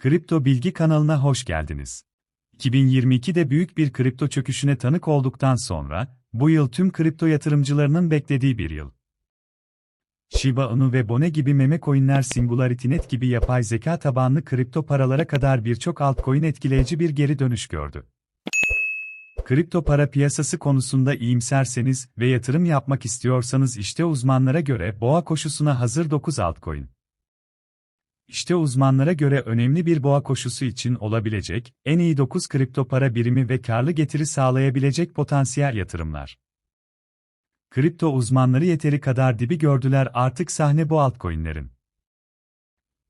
Kripto Bilgi kanalına hoş geldiniz. 2022'de büyük bir kripto çöküşüne tanık olduktan sonra, bu yıl tüm kripto yatırımcılarının beklediği bir yıl. Shiba Inu ve Bone gibi meme coinler Singularitynet gibi yapay zeka tabanlı kripto paralara kadar birçok altcoin etkileyici bir geri dönüş gördü. Kripto para piyasası konusunda iyimserseniz ve yatırım yapmak istiyorsanız işte uzmanlara göre boğa koşusuna hazır 9 altcoin. İşte uzmanlara göre önemli bir boğa koşusu için olabilecek, en iyi 9 kripto para birimi ve karlı getiri sağlayabilecek potansiyel yatırımlar. Kripto uzmanları yeteri kadar dibi gördüler artık sahne bu altcoin'lerin.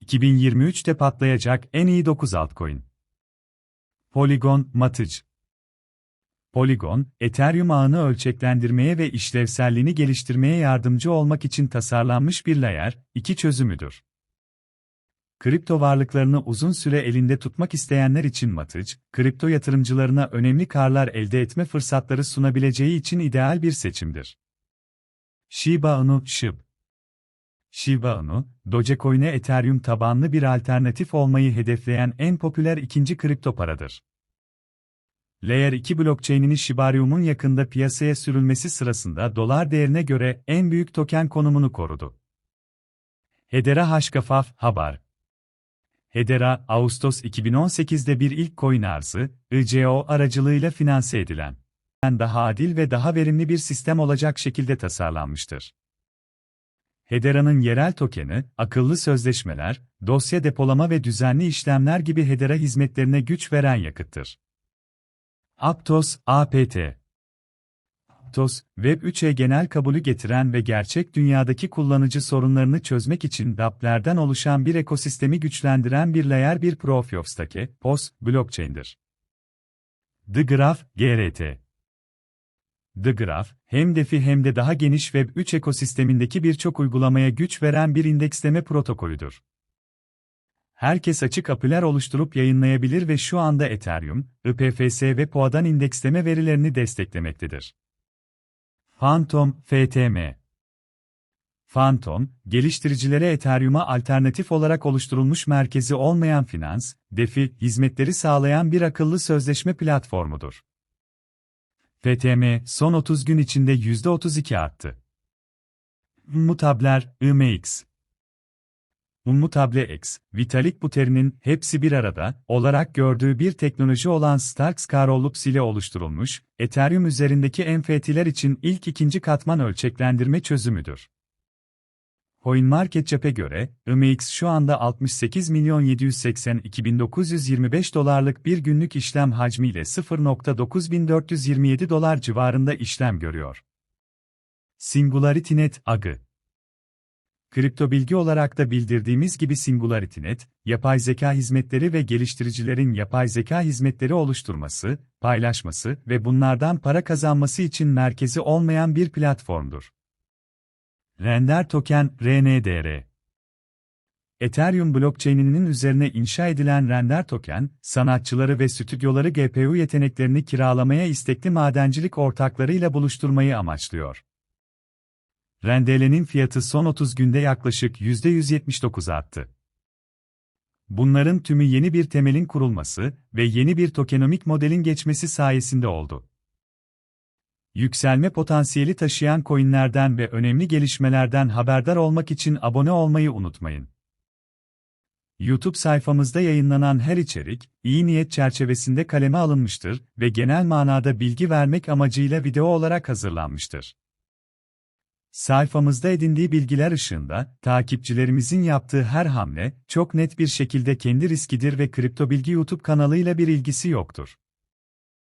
2023'te patlayacak en iyi 9 altcoin. Polygon, Matic. Polygon, Ethereum ağını ölçeklendirmeye ve işlevselliğini geliştirmeye yardımcı olmak için tasarlanmış bir layer 2 çözümüdür. Kripto varlıklarını uzun süre elinde tutmak isteyenler için Matic, kripto yatırımcılarına önemli karlar elde etme fırsatları sunabileceği için ideal bir seçimdir. Shiba Inu, SHIB Shiba Inu, Dogecoin'e Ethereum tabanlı bir alternatif olmayı hedefleyen en popüler ikinci kripto paradır. Layer 2 blockchain'ini Shibarium'un yakında piyasaya sürülmesi sırasında dolar değerine göre en büyük token konumunu korudu. Hedera Hashkafaf, Haber Hedera, Ağustos 2018'de bir ilk coin arzı, ICO aracılığıyla finanse edilen, daha adil ve daha verimli bir sistem olacak şekilde tasarlanmıştır. Hedera'nın yerel tokeni, akıllı sözleşmeler, dosya depolama ve düzenli işlemler gibi Hedera hizmetlerine güç veren yakıttır. Aptos, APT Aptos, Web 3'e genel kabulü getiren ve gerçek dünyadaki kullanıcı sorunlarını çözmek için dApp'lerden oluşan bir ekosistemi güçlendiren bir layer bir Proof of Stake, POS, blockchain'dir. The Graph, GRT The Graph, hem DeFi hem de daha geniş Web 3 ekosistemindeki birçok uygulamaya güç veren bir indeksleme protokolüdür. Herkes açık apiler oluşturup yayınlayabilir ve şu anda Ethereum, IPFS ve POA'dan indeksleme verilerini desteklemektedir. Phantom, FTM Phantom, geliştiricilere Ethereum'a alternatif olarak oluşturulmuş merkezi olmayan finans, DeFi, hizmetleri sağlayan bir akıllı sözleşme platformudur. FTM, son 30 gün içinde %32 arttı. Mutabler, IMX Ummutable X, Vitalik Buterin'in hepsi bir arada olarak gördüğü bir teknoloji olan Starks Karollups ile oluşturulmuş, Ethereum üzerindeki NFT'ler için ilk ikinci katman ölçeklendirme çözümüdür. CoinMarketCap'e göre, IMX şu anda 68 milyon 782.925 dolarlık bir günlük işlem hacmiyle 0.9427 dolar civarında işlem görüyor. SingularityNet, AGı Kripto bilgi olarak da bildirdiğimiz gibi SingularityNet, yapay zeka hizmetleri ve geliştiricilerin yapay zeka hizmetleri oluşturması, paylaşması ve bunlardan para kazanması için merkezi olmayan bir platformdur. Render Token, RNDR Ethereum blockchain'inin üzerine inşa edilen Render Token, sanatçıları ve stüdyoları GPU yeteneklerini kiralamaya istekli madencilik ortaklarıyla buluşturmayı amaçlıyor. Rendele'nin fiyatı son 30 günde yaklaşık %179 arttı. Bunların tümü yeni bir temelin kurulması ve yeni bir tokenomik modelin geçmesi sayesinde oldu. Yükselme potansiyeli taşıyan coinlerden ve önemli gelişmelerden haberdar olmak için abone olmayı unutmayın. YouTube sayfamızda yayınlanan her içerik, iyi niyet çerçevesinde kaleme alınmıştır ve genel manada bilgi vermek amacıyla video olarak hazırlanmıştır. Sayfamızda edindiği bilgiler ışığında, takipçilerimizin yaptığı her hamle, çok net bir şekilde kendi riskidir ve Kripto Bilgi YouTube kanalıyla bir ilgisi yoktur.